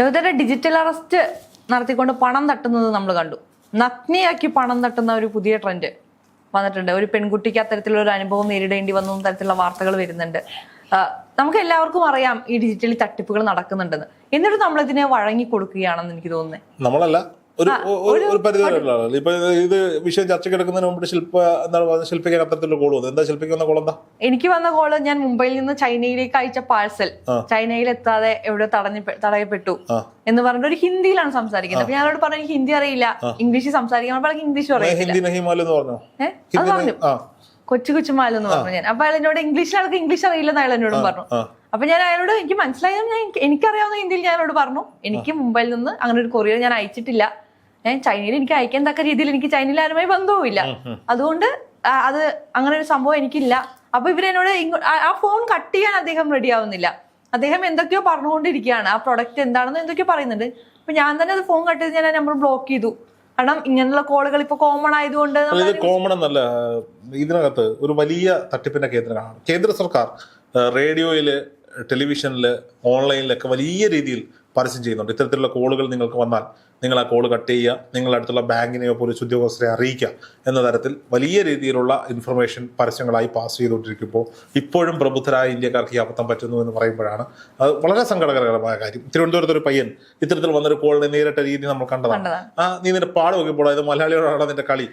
രഘുദേട്ട digital arrest നടത്തിക്കൊണ്ട് പണം തട്ടുന്നത് നമ്മൾ കണ്ടു. നഗ്നിയാക്കി പണം തട്ടുന്ന ഒരു പുതിയ ട്രെൻഡ് വന്നിട്ടുണ്ട്. ഒരു പെൺകുട്ടിക്ക് അത്തരത്തിലുള്ള ഒരു അനുഭവം നേരിടേണ്ടി വന്നു തരത്തിലുള്ള വാർത്തകൾ വരുന്നുണ്ട്. നമുക്ക് എല്ലാവർക്കും അറിയാം ഈ ഡിജിറ്റലി തട്ടിപ്പുകൾ നടക്കുന്നുണ്ടെന്ന്. എന്നിട്ട് നമ്മളിതിനെ വഴങ്ങി കൊടുക്കുകയാണെന്ന് എനിക്ക് തോന്നുന്നത് നമ്മളല്ല. ഒരു ഒരു പരിധി വരെയുള്ള ഇപ്പൊ ഇത് വിഷയം ചർച്ച എടുക്കുന്നതിന് മുമ്പ് ശില്പ എന്താണ് പറയുന്നത് ശില്പിക്കാൻ അത്തരത്തിലുള്ള കോൾ വന്നു എന്താ ശില്പിക്ക് വന്ന കോൾ എന്താ? എനിക്ക് വന്ന കോൾ ഞാൻ മുംബൈയിൽ നിന്ന് ചൈനയിലേക്ക് അയച്ച പാഴ്സൽ. ചൈനയിൽ എത്താതെ എവിടെ തടഞ്ഞ തടയപ്പെട്ടു എന്ന് പറഞ്ഞിട്ട് ഒരു ഹിന്ദിയിലാണ് സംസാരിക്കുന്നത്. അപ്പൊ ഞാനോട് പറഞ്ഞു എനിക്ക് ഹിന്ദി അറിയില്ല. ഇംഗ്ലീഷ് സംസാരിക്കാൻ പറഞ്ഞു ഇംഗ്ലീഷ് പറഞ്ഞു? അത് ഹിന്ദി പറഞ്ഞു. കൊച്ചു കൊച്ചുമാലെന്ന് പറഞ്ഞു ഞാൻ. അപ്പൊ അയാൾ എന്നോട് ഇംഗ്ലീഷിൽ ആൾക്ക് ഇംഗ്ലീഷ് അറിയില്ലെന്ന് അയാൾ എന്നോടും പറഞ്ഞു. അപ്പൊ ഞാൻ അയാളോട് എനിക്ക് മനസ്സിലായത് ഞാൻ എനിക്ക് എനിക്കറിയാവുന്ന ഹിന്ദിയിൽ ഞാനോട് പറഞ്ഞു. എനിക്ക് മുംബൈയിൽ നിന്ന് അങ്ങനെ ഒരു കൊറിയർ ഞാൻ അയച്ചിട്ടില്ല. ഞാൻ ചൈനയിൽ എനിക്ക് അയക്കാൻ തക്ക രീതിയിൽ എനിക്ക് ചൈനയിൽ ആരുമായി ബന്ധവുമില്ല അതുകൊണ്ട് അത് അങ്ങനെ ഒരു സംഭവം എനിക്കില്ല. അപ്പൊ ഇവരെന്നോട് ആ- ഫോൺ കട്ട് ചെയ്യാൻ അദ്ദേഹം റെഡി ആവുന്നില്ല. അദ്ദേഹം എന്തൊക്കെയോ പറഞ്ഞുകൊണ്ടിരിക്കുകയാണ്. ആ പ്രൊഡക്റ്റ് എന്താണെന്ന് എന്തൊക്കെയോ പറയുന്നുണ്ട്. അപ്പൊ ഞാൻ തന്നെ അത് ഫോൺ കട്ട് ചെയ്ത് ഞാൻ ആ നമ്പർ ബ്ലോക്ക് ചെയ്തു. കാരണം ഇങ്ങനെയുള്ള കോളുകൾ ഇപ്പൊ കോമൺ ആയതുകൊണ്ട് ഇത് കോമൺ എന്നല്ല. ഇതിനകത്ത് ഒരു വലിയ തട്ടിപ്പിന്റെ കേന്ദ്രമാണ് കേന്ദ്ര സർക്കാർ റേഡിയോയിൽ ടെലിവിഷനിൽ ഓൺലൈനിലൊക്കെ വലിയ രീതിയിൽ പരസ്യം ചെയ്യുന്നുണ്ട്. ഇത്തരത്തിലുള്ള കോളുകൾ നിങ്ങൾക്ക് വന്നാൽ നിങ്ങൾ ആ കോൾ കട്ട് ചെയ്യുക നിങ്ങളുടെ അടുത്തുള്ള ബാങ്കിനെയോ പോലീസ് ഉദ്യോഗസ്ഥരെ അറിയിക്കുക എന്ന തരത്തിൽ വലിയ രീതിയിലുള്ള ഇൻഫർമേഷൻ പരസ്യങ്ങളായി പാസ് ചെയ്തുകൊണ്ടിരിക്കുമ്പോൾ ഇപ്പോഴും പ്രബുദ്ധരായ ഇന്ത്യക്കാർക്ക് ഈ അബദ്ധം പറ്റുന്നു എന്ന് പറയുമ്പോഴാണ് അത് വളരെ സങ്കടകരമായ കാര്യം. തിരുവനന്തപുരത്ത് ഒരു പയ്യൻ ഇത്തരത്തിൽ വന്നൊരു കോളിനെ നേരിട്ട രീതി നമ്മൾ കണ്ടതാണ്. ആ നീ നിന്റെ പാട് നോക്കിയപ്പോൾ ഇത് മലയാളിയോടാണ് നിന്റെ കളി.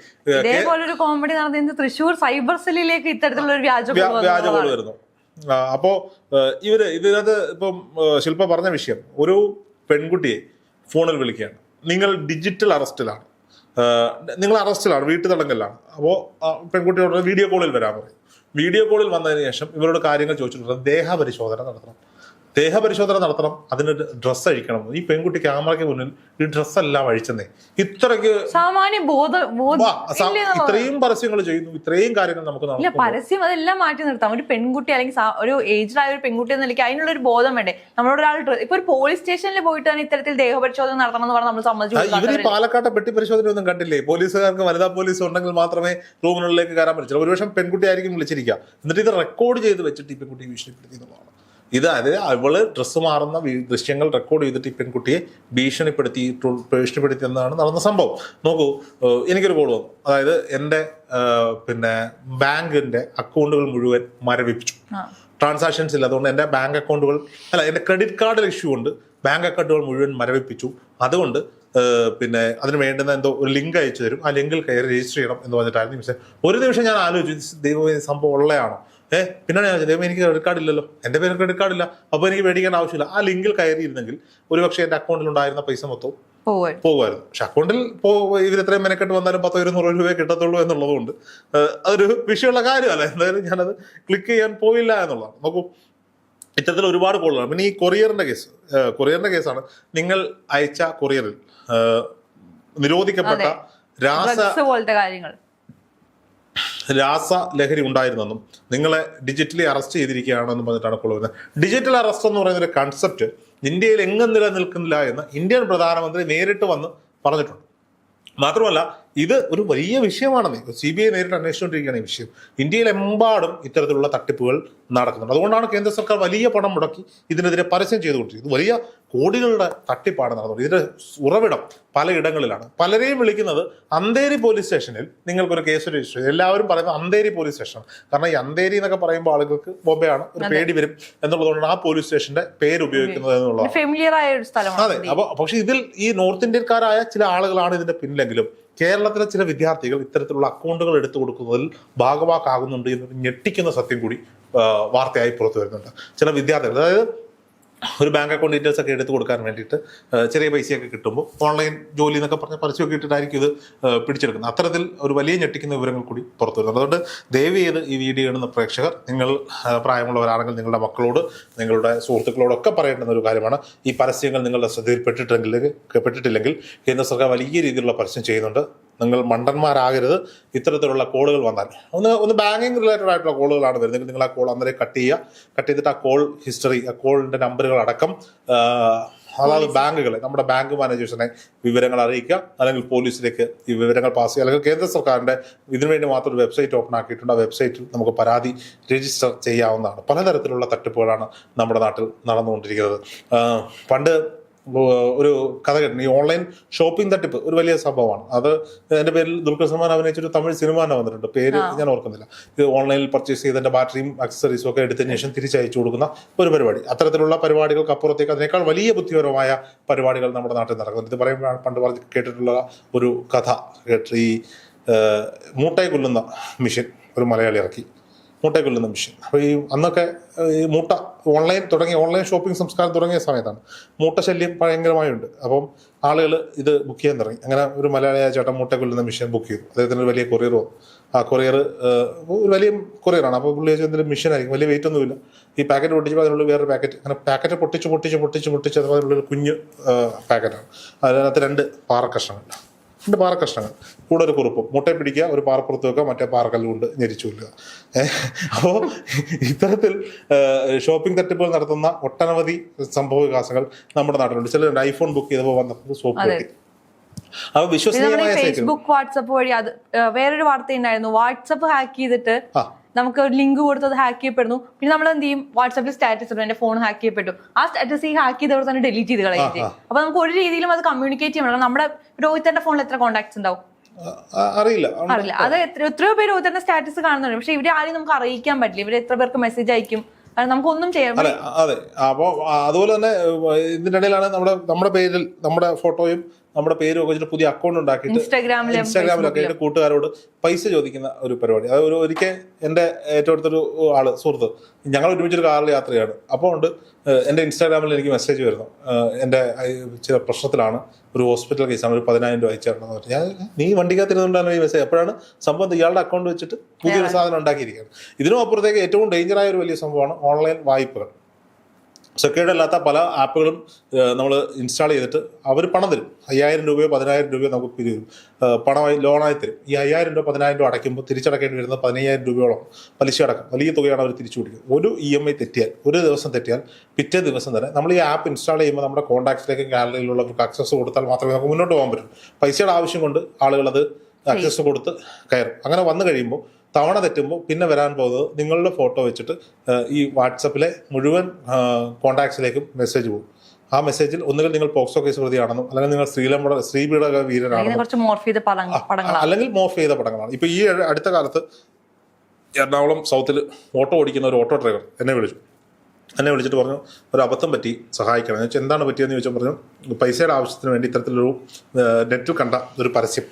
കോമഡി നടന്നത് തൃശ്ശൂർ സൈബർ സെല്ലിലേക്ക് ഇത്തരത്തിലുള്ള വ്യാജ കോൾ. വരുന്നു. അപ്പോ ഇവർ ഇതിനകത്ത് ഇപ്പം ശില്പ പറഞ്ഞ വിഷയം ഒരു പെൺകുട്ടിയെ ഫോണിൽ വിളിക്കുകയാണ്. നിങ്ങൾ ഡിജിറ്റൽ അറസ്റ്റിലാണ് നിങ്ങൾ അറസ്റ്റിലാണ് വീട്ടു തടങ്കലാണ് അപ്പോൾ പെൺകുട്ടിയോട് വീഡിയോ കോളിൽ വരാൻ പറയും. വീഡിയോ കോളിൽ വന്നതിന് ശേഷം ഇവരോട് കാര്യങ്ങൾ ചോദിച്ചിട്ടുണ്ട്. ദേഹപരിശോധന നടത്തണം. ദേഹപരിശോധന നടത്തണം അതിന് ഡ്രസ്സ് അഴിക്കണം. ഈ പെൺകുട്ടി ക്യാമറയ്ക്ക് മുന്നിൽ ഈ ഡ്രസ്സെല്ലാം അഴിച്ചെന്നേ ഇത്രയ്ക്ക് സാമാന്യ. ഇത്രയും പരസ്യങ്ങൾ ചെയ്യുന്നു ഇത്രയും കാര്യങ്ങൾ നമുക്ക് പരസ്യം അതെല്ലാം മാറ്റി നിർത്താം. ഒരു പെൺകുട്ടി അല്ലെങ്കിൽ ഒരു ഏജ്ഡ് ആയ ഒരു പെൺകുട്ടി എന്ന നിലയ്ക്ക് അതിനുള്ള ഒരു ബോധം വേണ്ടേ? നമ്മളോട് ഒരാൾ ഇപ്പൊ ഒരു പോലീസ് സ്റ്റേഷനിൽ പോയിട്ട് തന്നെ ഇത്തരത്തിൽ ദേഹപരിശോധന നടത്തണം എന്ന് പറഞ്ഞാൽ നമ്മൾ സമ്മതിച്ചു ഇവർ പാലക്കാട്ടെ പെട്ടി പരിശോധന ഒന്നും കണ്ടില്ലേ? പോലീസുകാർക്ക് വനിതാ പോലീസ് ഉണ്ടെങ്കിൽ മാത്രമേ റൂമിനുള്ളിലേക്ക് കയറാൻ പറ്റുള്ളൂ ഒരുപക്ഷെ പെൺകുട്ടി ആയിരിക്കും വിളിച്ചിരിക്കുക. എന്നിട്ട് ഇത് റെക്കോർഡ് ചെയ്ത് വെച്ചിട്ട് ഈ പെൺകുട്ടി ഭീഷണിപ്പെടുത്തി എന്നുള്ളതാണ്. ഇത് അതായത് അവൾ ഡ്രസ്സ് മാറുന്ന ദൃശ്യങ്ങൾ റെക്കോർഡ് ചെയ്തിട്ട് ഈ പെൺകുട്ടിയെ ഭീഷണിപ്പെടുത്തി ഭീഷണിപ്പെടുത്തി എന്നാണ് നടന്ന സംഭവം. നോക്കൂ എനിക്കൊരു കോൾ വന്നു. അതായത് എന്റെ പിന്നെ ബാങ്കിന്റെ അക്കൗണ്ടുകൾ മുഴുവൻ മരവിപ്പിച്ചു. ട്രാൻസാക്ഷൻസ് ഇല്ല. അതുകൊണ്ട് എന്റെ ബാങ്ക് അക്കൗണ്ടുകൾ അല്ല എന്റെ ക്രെഡിറ്റ് കാർഡിൽ ഇഷ്യൂ ഉണ്ട്. ബാങ്ക് അക്കൗണ്ടുകൾ മുഴുവൻ മരവിപ്പിച്ചു. അതുകൊണ്ട് പിന്നെ അതിന് വേണ്ടുന്ന എന്തോ ഒരു ലിങ്ക് അയച്ചു തരും. ആ ലിങ്കിൽ കയറി രജിസ്റ്റർ ചെയ്യണം എന്ന് പറഞ്ഞിട്ടായിരുന്നു പക്ഷേ ഒരു നിമിഷം ഞാൻ ആലോചിച്ചു ദൈവം സംഭവം ഉള്ളതാണോ ഏഹ് പിന്നാണ് ഞാൻ ദൈവം എനിക്ക് ക്രെഡിറ്റ് കാർഡ് ഇല്ലല്ലോ. എന്റെ പേര് ക്രെഡിറ്റ് കാർഡ് ഇല്ല. അപ്പോൾ എനിക്ക് മേടിക്കേണ്ട ആവശ്യമില്ല. ആ ലിങ്കിൽ കയറിയിരുന്നെങ്കിൽ ഒരുപക്ഷെ എന്റെ അക്കൗണ്ടിൽ ഉണ്ടായിരുന്ന പൈസ മൊത്തം പോവുക പോകുമായിരുന്നു പക്ഷെ അക്കൗണ്ടിൽ പോ ഇവർ എത്രയും മെനക്കെട്ട് വന്നാലും പത്തോ ഇരുന്നൂറ് രൂപയെ കിട്ടത്തുള്ളൂ എന്നുള്ളതുകൊണ്ട് അതൊരു വിഷയമുള്ള കാര്യമല്ല. എന്തായാലും ഞാനത് ക്ലിക്ക് ചെയ്യാൻ പോയില്ല എന്നുള്ളതാണ്. നോക്കൂ ഇത്തരത്തിൽ ഒരുപാട് കോളുകളാണ് പിന്നെ ഈ കൊറിയറിന്റെ കേസ് കൊറിയറിന്റെ കേസാണ് നിങ്ങൾ അയച്ച കൊറിയറിൽ നിരോധിക്കപ്പെട്ട രാസ പോലത്തെ കാര്യങ്ങൾ. രാസ ലഹരി ഉണ്ടായിരുന്നെന്നും നിങ്ങളെ ഡിജിറ്റലി അറസ്റ്റ് ചെയ്തിരിക്കുകയാണെന്നും പറഞ്ഞിട്ടാണ് ഇപ്പോൾ വരുന്നത്. ഡിജിറ്റൽ അറസ്റ്റ് എന്ന് പറയുന്ന ഒരു കൺസെപ്റ്റ് ഇന്ത്യയിൽ എങ്ങും നിലനിൽക്കുന്നില്ല എന്ന് ഇന്ത്യൻ പ്രധാനമന്ത്രി നേരിട്ട് വന്ന് പറഞ്ഞിട്ടുണ്ട്. മാത്രമല്ല ഇത് ഒരു വലിയ വിഷയമാണെന്ന് സി ബി ഐ നേരിട്ട് അന്വേഷിച്ചുകൊണ്ടിരിക്കുകയാണ് ഈ വിഷയം. ഇന്ത്യയിലെമ്പാടും ഇത്തരത്തിലുള്ള തട്ടിപ്പുകൾ നടക്കുന്നുണ്ട്. അതുകൊണ്ടാണ് കേന്ദ്ര സർക്കാർ വലിയ പണം മുടക്കി ഇതിനെതിരെ പരസ്യം ചെയ്തുകൊണ്ടിരിക്കുന്നത്. വലിയ കോടികളുടെ തട്ടിപ്പാണ് നടന്നത്. ഇതിന്റെ ഉറവിടം പലയിടങ്ങളിലാണ്. പലരെയും വിളിക്കുന്നത് അന്തേരി പോലീസ് സ്റ്റേഷനിൽ നിങ്ങൾക്കൊരു കേസ് രജിസ്റ്റർ ചെയ്തു എല്ലാവരും പറയുന്നത് അന്തേരി പോലീസ് സ്റ്റേഷൻ കാരണം ഈ അന്തേരി എന്നൊക്കെ പറയുമ്പോൾ ആളുകൾക്ക് ബോംബെയാണ് ഒരു പേടി വരും എന്നുള്ളതുകൊണ്ട് ആ പോലീസ് സ്റ്റേഷന്റെ പേര് ഉപയോഗിക്കുന്നത് എന്നുള്ളതാണ് അതെ. അപ്പൊ പക്ഷെ ഇതിൽ ഈ നോർത്ത് ഇന്ത്യക്കാരായ ചില ആളുകളാണ് ഇതിന്റെ പിന്നിലെങ്കിലും കേരളത്തിലെ ചില വിദ്യാർത്ഥികൾ ഇത്തരത്തിലുള്ള അക്കൗണ്ടുകൾ എടുത്തു കൊടുക്കുന്നതിൽ ഭാഗവാക്കാകുന്നുണ്ട് എന്നൊരു ഞെട്ടിക്കുന്ന സത്യം കൂടി വാർത്തയായി പുറത്തു വരുന്നുണ്ട്. ചില വിദ്യാർത്ഥികൾ. അതായത് ഒരു ബാങ്ക് അക്കൗണ്ട് ഡീറ്റെയിൽസ് ഒക്കെ എടുത്ത് കൊടുക്കാൻ വേണ്ടിയിട്ട് ചെറിയ പൈസയൊക്കെ കിട്ടുമ്പോൾ ഓൺലൈൻ ജോലി എന്നൊക്കെ പറഞ്ഞ് പരസ്യമൊക്കെ ഇട്ടിട്ടായിരിക്കും ഇത് പിടിച്ചെടുക്കുന്നത്. അത്തരത്തിൽ ഒരു വലിയ ഞെട്ടിക്കുന്ന വിവരങ്ങൾ കൂടി പുറത്തു വരുന്നത് അതുകൊണ്ട് ദയവ് ചെയ്ത് ഈ വീഡിയോ കാണുന്ന പ്രേക്ഷകർ നിങ്ങൾ പ്രായമുള്ളവരാണെങ്കിൽ നിങ്ങളുടെ മക്കളോട് നിങ്ങളുടെ സുഹൃത്തുക്കളോടൊക്കെ പറയേണ്ടുന്ന ഒരു കാര്യമാണ്. ഈ പരസ്യങ്ങൾ നിങ്ങളുടെ ശ്രദ്ധയിൽപ്പെട്ടിട്ടെങ്കിൽ പെട്ടിട്ടില്ലെങ്കിൽ കേന്ദ്ര സർക്കാർ വലിയ രീതിയിലുള്ള പരസ്യം ചെയ്യുന്നുണ്ട്. നിങ്ങൾ മണ്ടന്മാരാകരുത്. ഇത്തരത്തിലുള്ള കോളുകൾ വന്നാൽ. ഒന്ന് ഒന്ന് ബാങ്കിങ് റിലേറ്റഡ് ആയിട്ടുള്ള കോളുകളാണ് വരുന്നത്. നിങ്ങൾ ആ കോൾ അന്നേരം കട്ട് ചെയ്യുക. കട്ട് ചെയ്തിട്ട് ആ കോൾ ഹിസ്റ്ററി ആ കോളിന്റെ നമ്പറുകൾ അടക്കം അതായത് ബാങ്കുകളെ നമ്മുടെ ബാങ്ക് മാനേജേഴ്സിനെ വിവരങ്ങൾ അറിയിക്കുക. അല്ലെങ്കിൽ പോലീസിലേക്ക് ഈ വിവരങ്ങൾ പാസ് ചെയ്യുക. അല്ലെങ്കിൽ കേന്ദ്ര സർക്കാരിന്റെ ഇതിനുവേണ്ടി മാത്രം ഒരു വെബ്സൈറ്റ് ഓപ്പൺ ആക്കിയിട്ടുണ്ട്. ആ വെബ്സൈറ്റിൽ നമുക്ക് പരാതി രജിസ്റ്റർ ചെയ്യാവുന്നതാണ്. പലതരത്തിലുള്ള തട്ടിപ്പുകളാണ് നമ്മുടെ നാട്ടിൽ നടന്നുകൊണ്ടിരിക്കുന്നത്. പണ്ട് ഒരു കഥ കേട്ടിട്ടുണ്ട്. ഈ ഓൺലൈൻ ഷോപ്പിംഗ് തട്ടിപ്പ് ഒരു വലിയ സംഭവമാണ്. അത് എന്റെ പേരിൽ ദുൽഖർ സൽമാൻ അഭിനയിച്ചൊരു തമിഴ് സിനിമ തന്നെ വന്നിട്ടുണ്ട്. പേര് ഞാൻ ഓർക്കുന്നില്ല. ഇത് ഓൺലൈനിൽ പർച്ചേസ് ചെയ്തതിന്റെ ബാറ്ററിയും അക്സസറീസും ഒക്കെ എടുത്തതിന് ശേഷം തിരിച്ചയച്ചു കൊടുക്കുന്ന ഒരു പരിപാടി. അത്തരത്തിലുള്ള പരിപാടികൾക്ക് അപ്പുറത്തേക്ക് അതിനേക്കാൾ വലിയ ബുദ്ധിപരമായ പരിപാടികൾ നമ്മുടെ നാട്ടിൽ നടക്കുന്നുണ്ട്. ഇത് പറയുമ്പോൾ പണ്ട് പറഞ്ഞ് കേട്ടിട്ടുള്ള ഒരു കഥ. കേട്ട് ഈ മൂട്ടയെ കൊല്ലുന്ന മിഷൻ ഒരു മലയാളി ഇറക്കി. മൂട്ടയെ കൊല്ലുന്ന മെഷീൻ അപ്പോൾ ഈ അന്നൊക്കെ ഈ മൂട്ട ഓൺലൈൻ തുടങ്ങിയ ഓൺലൈൻ ഷോപ്പിംഗ് സംസ്കാരം തുടങ്ങിയ സമയത്താണ് മൂട്ട ശല്യം ഭയങ്കരമായുണ്ട്. അപ്പം ആളുകൾ ഇത് ബുക്ക് ചെയ്യാൻ തുടങ്ങി. അങ്ങനെ ഒരു മലയാളിയായ ചേട്ടൻ മൂട്ട കൊല്ലുന്ന മെഷീൻ ബുക്ക് ചെയ്തു. അദ്ദേഹത്തിന് വലിയ കൊറിയർ ആ കൊറിയർ ഒരു വലിയ കൊറിയറാണ് അപ്പോൾ പുള്ളി വെച്ചാൽ എന്തെങ്കിലും മിഷൻ ആയിരിക്കും. വലിയ വെയിറ്റ് ഒന്നുമില്ല. ഈ പാക്കറ്റ് പൊട്ടിച്ചപ്പോൾ അതിനുള്ള വേറെ പാക്കറ്റ് അങ്ങനെ പാക്കറ്റ് പൊട്ടിച്ച് പൊട്ടിച്ച് പൊട്ടിച്ച് പൊട്ടിച്ച് ഒരു കുഞ്ഞ് പാക്കറ്റാണ് അതിനകത്ത് രണ്ട് പാറക്കഷ്ണങ്ങളുണ്ട് രണ്ട് പാറ കഷ്ണങ്ങൾ. കൂടെ ഒരു കുറുപ്പും. മുട്ടയെ പിടിക്കുക ഒരു പാറപ്പുറത്ത് വെക്കുക മറ്റേ പാറക്കല്ല് കൊണ്ട് ഞെരിച്ചു കൊല്ലുക. അപ്പോൾ ഇത്തരത്തിൽ ഷോപ്പിംഗ് തട്ടിപ്പുകൾ നടത്തുന്ന ഒട്ടനവധി സംഭവ വികാസങ്ങൾ നമ്മുടെ നാട്ടിലുണ്ട്. ചിലരുണ്ട് ഐഫോൺ ബുക്ക് ചെയ്തപ്പോൾ വന്നപ്പോൾ സോപ്പ്. കിട്ടി. അപ്പൊ വിശ്വസനീയമായ ഫേസ്ബുക്ക് വാട്സപ്പ് വഴി അത് വേറൊരു വാർത്ത ഉണ്ടായിരുന്നു. വാട്സപ്പ് ഹാക്ക് ചെയ്തിട്ട് നമുക്ക് ഒരു ലിങ്ക് കൊടുത്തത് ഹാക്ക് ചെയ്യപ്പെടുന്നു. പിന്നെ നമ്മൾ എന്ത് ചെയ്യും? വാട്സാപ്പിൽ സ്റ്റാറ്റസ് ഇടും എന്റെ ഫോൺ ഹാക്ക് ചെയ്യപ്പെട്ടു. ആ സ്റ്റാറ്റസ് ഈ ഹാക്ക് ചെയ്തവർ തന്നെ ഡിലീറ്റ് ചെയ്ത് കളയും. അപ്പൊ നമുക്ക് ഒരു രീതിയിലും അത് കമ്മ്യൂണിക്കേറ്റ് ചെയ്യണം നമ്മുടെ രോഹിതന്റെ ഫോണിൽ എത്ര കോൺടാക്ട്സ് ഉണ്ടാവും? അറിയില്ല. അറിയില്ല. അത് എത്ര എത്രയോ പേര് രോഹിതന്റെ സ്റ്റാറ്റസ് കാണുന്നുണ്ട്. പക്ഷെ ഇവിടെ ആരെയും നമുക്ക് അറിയിക്കാൻ പറ്റില്ല. ഇവിടെ എത്ര പേർക്ക് മെസ്സേജ് അയക്കും? അത് നമുക്കൊന്നും ചെയ്യാൻ അതെ അതെ. അപ്പോൾ അതുപോലെ തന്നെ ഇതിനിടയിലാണ് ഇതിന്റെ ഇടയിലാണ് നമ്മുടെ നമ്മുടെ പേരിൽ നമ്മുടെ ഫോട്ടോയും നമ്മുടെ പേര് ഒക്കെ വെച്ചിട്ട് പുതിയ അക്കൗണ്ട് ഉണ്ടാക്കിയിട്ട് ഇൻസ്റ്റാഗ്രാമിലും ഇൻസ്റ്റാഗ്രാമിലൊക്കെ ആയിട്ട് കൂട്ടുകാരോട് പൈസ ചോദിക്കുന്ന ഒരു പരിപാടി. അത് ഒരു ഒരിക്കൽ എന്റെ ഏറ്റവും അടുത്തൊരു ആൾ സുഹൃത്ത് ഞങ്ങൾ ഒരുമിച്ചൊരു കാറിൽ യാത്രയാണ്. അപ്പോൾ ഉണ്ട് എന്റെ എന്റെ ഇൻസ്റ്റാഗ്രാമിൽ എനിക്ക് മെസ്സേജ് വരുന്നു. എന്റെ എന്റെ ചില പ്രശ്നത്തിലാണ്. ഒരു ഹോസ്പിറ്റൽ കേസാണ് ഒരു പതിനായിരം രൂപ അയച്ചു തരണം എന്ന് പറഞ്ഞു. ഞാൻ നീ വണ്ടിക്കകത്തിരുന്നുകൊണ്ടാണ് ഈ മെസ്സേജ് അപ്പോഴാണ് സംഭവം ഇയാളുടെ അക്കൗണ്ട് വെച്ചിട്ട് പുതിയൊരു സാധനം ഉണ്ടാക്കിയിരിക്കുകയാണ് ഇതിനും അപ്പുറത്തേക്ക് ഏറ്റവും ഡേഞ്ചറായ ഒരു വലിയ സംഭവമാണ് ഓൺലൈൻ വായ്പകൾ. സെക്യൂർഡ് അല്ലാത്ത പല ആപ്പുകളും നമ്മൾ ഇൻസ്റ്റാൾ ചെയ്തിട്ട് അവർ പണം തരും. അയ്യായിരം രൂപയോ പതിനായിരം രൂപയോ നമുക്ക് തരും. പണമായി ലോണായി തരും. ഈ അയ്യായിരം രൂപ പതിനായിരം രൂപ അടയ്ക്കുമ്പോൾ തിരിച്ചടക്കേണ്ടി വരുന്ന പതിനയ്യായിരം രൂപയോളം പലിശ അടക്കം. വലിയ തുകയാണ് അവർ തിരിച്ചു പിടിക്കുന്നത്. ഒരു ഇ എം ഐ തെറ്റിയാൽ ഒരു ദിവസം തെറ്റിയാൽ പിറ്റേ ദിവസം തന്നെ നമ്മൾ ഈ ആപ്പ് ഇൻസ്റ്റാൾ ചെയ്യുമ്പോൾ നമ്മുടെ കോൺടാക്ട്സിലേക്കും ഗാലറിയിലുള്ളവർക്ക് അക്സസ് കൊടുത്താൽ മാത്രമേ നമുക്ക് മുന്നോട്ട് പോകാൻ പറ്റൂ. പൈസയുടെ ആവശ്യം കൊണ്ട് ആളുകൾ അത് അക്സസ് കൊടുത്ത് കയറും. അങ്ങനെ വന്നു കഴിയുമ്പോൾ തവണ തെറ്റുമ്പോൾ പിന്നെ വരാൻ പോകുന്നത് നിങ്ങളുടെ ഫോട്ടോ വെച്ചിട്ട് ഈ വാട്സപ്പിലെ മുഴുവൻ കോൺടാക്ട്സിലേക്കും മെസ്സേജ് പോകും. ആ മെസ്സേജിൽ ഒന്നുകിൽ നിങ്ങൾ പോക്സോ കേസ് പ്രതിയാണെന്നും അല്ലെങ്കിൽ നിങ്ങൾ ശ്രീലമ്പട ശ്രീപീഠ വീരനാണെന്നും. കുറച്ച് മോർഫ് ചെയ്ത പടങ്ങളാണ്. അല്ലെങ്കിൽ മോഫ് ചെയ്ത പടങ്ങളാണ്. ഇപ്പൊ ഈ അടുത്ത കാലത്ത് എറണാകുളം സൗത്തിൽ ഓട്ടോ ഓടിക്കുന്ന ഒരു ഓട്ടോ ഡ്രൈവർ എന്നെ വിളിച്ചു. എന്നെ വിളിച്ചിട്ട് പറഞ്ഞു ഒരു അബദ്ധം പറ്റി സഹായിക്കണം. എന്ന് വെച്ചാൽ എന്താണ് പറ്റിയെന്ന് ചോദിച്ചാൽ പറഞ്ഞു പൈസയുടെ ആവശ്യത്തിന് വേണ്ടി ഇത്തരത്തിലൊരു നെറ്റിൽ കണ്ട ഒരു പരസ്യം.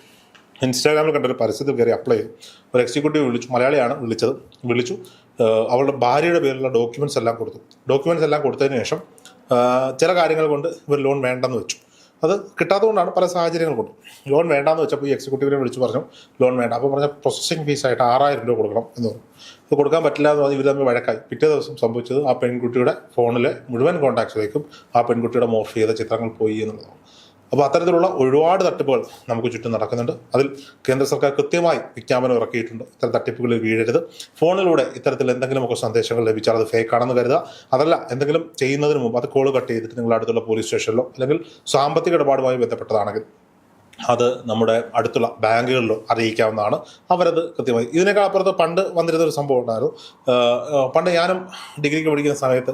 ഇൻസ്റ്റാഗ്രാമിൽ കണ്ട ഒരു പരസ്യത്തിൽ കയറി അപ്ലൈ ചെയ്തു. ഒരു എക്സിക്യൂട്ടീവ് വിളിച്ചു മലയാളിയാണ് വിളിച്ചത് വിളിച്ചു. അവളുടെ ഭാര്യയുടെ പേരിലുള്ള ഡോക്യുമെന്റ്സ് എല്ലാം കൊടുത്തു. ഡോക്യുമെന്റ്സ് എല്ലാം കൊടുത്തതിന് ശേഷം ചില കാര്യങ്ങൾ കൊണ്ട് ഇവർ ലോൺ വേണ്ടെന്ന് വെച്ചു. അത് കിട്ടാത്തതുകൊണ്ടാണ് പല സാഹചര്യങ്ങൾ കൊണ്ട്. ലോൺ വേണ്ടാന്ന് വെച്ചപ്പോൾ ഈ എക്സിക്യൂട്ടീവിനെ വിളിച്ച് പറഞ്ഞു ലോൺ വേണ്ട. അപ്പോൾ പറഞ്ഞ പ്രോസസ്സിംഗ് ഫീസായിട്ട് ആറായിരം രൂപ കൊടുക്കണം എന്ന് പറഞ്ഞു. അത് കൊടുക്കാൻ പറ്റില്ല എന്ന് പറഞ്ഞ് ഇവർ തമ്മിൽ വഴക്കായി. പിറ്റേ ദിവസം സംഭവിച്ചത് ആ പെൺകുട്ടിയുടെ ഫോണിലെ മുഴുവൻ കോൺടാക്ട്സിലേക്കും ആ പെൺകുട്ടിയുടെ മോർഫ് ചെയ്ത ചിത്രങ്ങൾ പോയി എന്നുള്ളതാണ്. അപ്പോൾ അത്തരത്തിലുള്ള ഒരുപാട് തട്ടിപ്പുകൾ നമുക്ക് ചുറ്റും നടക്കുന്നുണ്ട്. അതിൽ കേന്ദ്ര സർക്കാർ കൃത്യമായി വിജ്ഞാപനം ഇറക്കിയിട്ടുണ്ട്. ഇത്തരം തട്ടിപ്പുകളിൽ വീഴരുത്. ഫോണിലൂടെ ഇത്തരത്തിൽ എന്തെങ്കിലുമൊക്കെ സന്ദേശങ്ങൾ ലഭിച്ചാൽ അത് ഫേക്ക് ആണെന്ന് കരുതുക. അതല്ല എന്തെങ്കിലും ചെയ്യുന്നതിന് മുമ്പ് അത് കോൾ കട്ട് ചെയ്തിട്ട് നിങ്ങളുടെ അടുത്തുള്ള പോലീസ് സ്റ്റേഷനിലോ അല്ലെങ്കിൽ സാമ്പത്തിക ഇടപാടുമായി ബന്ധപ്പെട്ടതാണെങ്കിൽ അത് നമ്മുടെ അടുത്തുള്ള ബാങ്കുകളിലോ അറിയിക്കാവുന്നതാണ്. അവരത് കൃത്യമായി ഇതിനേക്കാൾ അപ്പുറത്ത് പണ്ട് വന്നിരുന്ന ഒരു സംഭവം ഉണ്ടായിരുന്നു. പണ്ട് ഞാനും ഡിഗ്രിക്ക് പഠിക്കുന്ന സമയത്ത്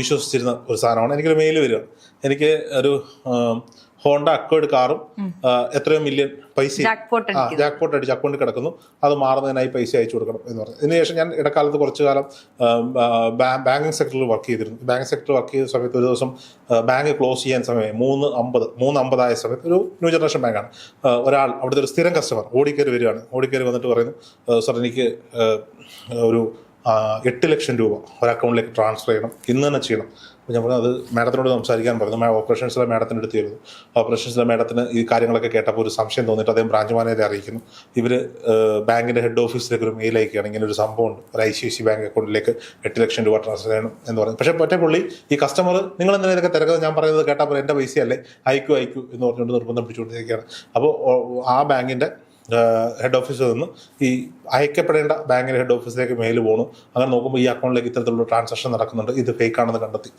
വിശ്വസിച്ചിരുന്ന ഒരു സാധനമാണ്. എനിക്കൊരു മെയിൽ വരിക. എനിക്ക് ഒരു ഹോണ്ട അക്വേഡ് കാറും എത്രയോ മില്യൺ പൈസ ജാക്ക് പോട്ട് അടിച്ച് അക്കൗണ്ടിൽ കിടക്കുന്നു. അത് മാറുന്നതിനായി പൈസ അയച്ചു കൊടുക്കണം എന്ന് പറഞ്ഞു. ഇതിനുശേഷം ഞാൻ ഇടക്കാലത്ത് കുറച്ചു കാലം ബാങ്കിങ് സെക്ടറിൽ വർക്ക് ചെയ്തിരുന്നു. ബാങ്ക് സെക്ടറിൽ വർക്ക് ചെയ്ത സമയത്ത് ഒരു ദിവസം ബാങ്ക് ക്ലോസ് ചെയ്യാൻ സമയം മൂന്ന് അമ്പത് മൂന്ന് അമ്പതായ സമയത്ത് ഒരു ന്യൂ ജനറേഷൻ ബാങ്കാണ്. ഒരാൾ അവിടുത്തെ ഒരു സ്ഥിരം കസ്റ്റമർ ഓടിക്കയറി വരികയാണ്. ഓടിക്കയറി വന്നിട്ട് പറയുന്നു സർ എനിക്ക് ഒരു എട്ട് ലക്ഷം രൂപ ഒരു അക്കൗണ്ടിലേക്ക് ട്രാൻസ്ഫർ ചെയ്യണം. ഇന്ന് തന്നെ ചെയ്യണം. അപ്പോൾ ഞാൻ പറഞ്ഞത് അത് മാഡത്തിനോട് സംസാരിക്കാൻ പറഞ്ഞു. ഓപ്പറേഷൻസിലെ മാഡത്തിന്റെ അടുത്ത് ചെയ്തു ഓപ്പറേഷൻസിലെ മാഡത്തിന് ഈ കാര്യങ്ങളൊക്കെ കേട്ടപ്പോൾ ഒരു സംശയം തോന്നിയിട്ട് അദ്ദേഹം ബ്രാഞ്ച് മാനേജറെ അറിയിക്കുന്നു. ഇവർ ബാങ്കിന്റെ ഹെഡ് ഓഫീസിലേക്ക് ഒരു മെയിൽ അയക്കുകയാണ്. ഇങ്ങനെ ഒരു സംഭവമുണ്ട്. ഒരു I C I C bank അക്കൗണ്ടിലേക്ക് എട്ട് ലക്ഷം രൂപ ട്രാൻസ്ഫർ ചെയ്യണം എന്ന് പറഞ്ഞു. പക്ഷേ ഒറ്റ പുള്ളി ഈ കസ്റ്റമർ നിങ്ങൾ എന്തിനാ ഇതൊക്കെ തിരക്കുന്നത്? ഞാൻ പറയുന്നത് കേട്ടാൽ എന്റെ പൈസയല്ലേ. അയക്കൂ അയക്കൂ എന്ന് പറഞ്ഞുകൊണ്ട് നിർബന്ധം പിടിച്ചുകൊണ്ടിരിക്കുകയാണ്. അപ്പോൾ ആ ബാങ്കിന്റെ ഹെഡ് ഓഫീസിൽ നിന്ന് ഈ അയക്കപ്പെടേണ്ട ബാങ്കിന്റെ ഹെഡ് ഓഫീസിലേക്ക് മെയിൽ പോണു. അങ്ങനെ നോക്കുമ്പോൾ ഈ അക്കൗണ്ടിലേക്ക് ഇത്തരത്തിലുള്ള ട്രാൻസാക്ഷൻ നടക്കുന്നുണ്ട്. ഇത് ഫേക്ക് ആണെന്ന് കണ്ടെത്തി.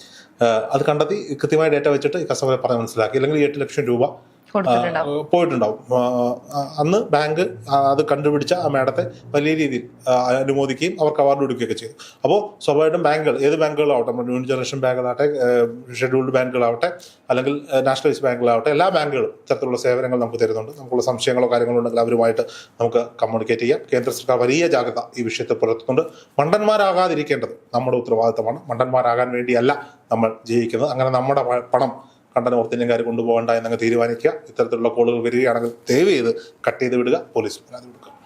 അത് കണ്ടെത്തി കൃത്യമായ ഡേറ്റ വെച്ചിട്ട് ഈ കസ്റ്റമറെ പറഞ്ഞ് മനസ്സിലാക്കി. അല്ലെങ്കിൽ എട്ട് ലക്ഷം രൂപ പോയിട്ടുണ്ടാവും. അന്ന് ബാങ്ക് അത് കണ്ടുപിടിച്ച ആ മേഡത്തെ വലിയ രീതിയിൽ അനുമോദിക്കുകയും അവർക്ക് അവാർഡ് കൊടുക്കുകയൊക്കെ ചെയ്തു. അപ്പോൾ സ്വാഭാവികമായിട്ടും ബാങ്കുകൾ ഏത് ബാങ്കുകളാവട്ടെ ന്യൂ ജനറേഷൻ ബാങ്കുകളാവട്ടെ ഷെഡ്യൂൾഡ് ബാങ്കുകളാവട്ടെ അല്ലെങ്കിൽ നാഷണലൈസ് ബാങ്കുകളാവട്ടെ എല്ലാ ബാങ്കുകളും ഇത്തരത്തിലുള്ള സേവനങ്ങൾ നമുക്ക് തരുന്നുണ്ട്. നമുക്കുള്ള സംശയങ്ങളോ കാര്യങ്ങളോ ഉണ്ടെങ്കിൽ അവരുമായിട്ട് നമുക്ക് കമ്മ്യൂണിക്കേറ്റ് ചെയ്യാം. കേന്ദ്ര സർക്കാർ വലിയ ജാഗ്രത ഈ വിഷയത്തെ പുലർത്തുന്നുണ്ട്. മണ്ടന്മാരാകാതിരിക്കേണ്ടത് നമ്മുടെ ഉത്തരവാദിത്തമാണ്. മണ്ടന്മാരാകാൻ വേണ്ടിയല്ല നമ്മൾ ജയിക്കുന്നത് അങ്ങനെ നമ്മുടെ പണം കണ്ട നോർത്ത് ഇന്ത്യൻകാർ കൊണ്ടുപോകേണ്ട എന്നങ്ങ് തീരുമാനിക്കുക. ഇത്തരത്തിലുള്ള കോളുകൾ വരികയാണെങ്കിൽ ദയവ് ചെയ്ത് കട്ട് ചെയ്ത് വിടുക. പോലീസ് പരാതി കൊടുക്കുക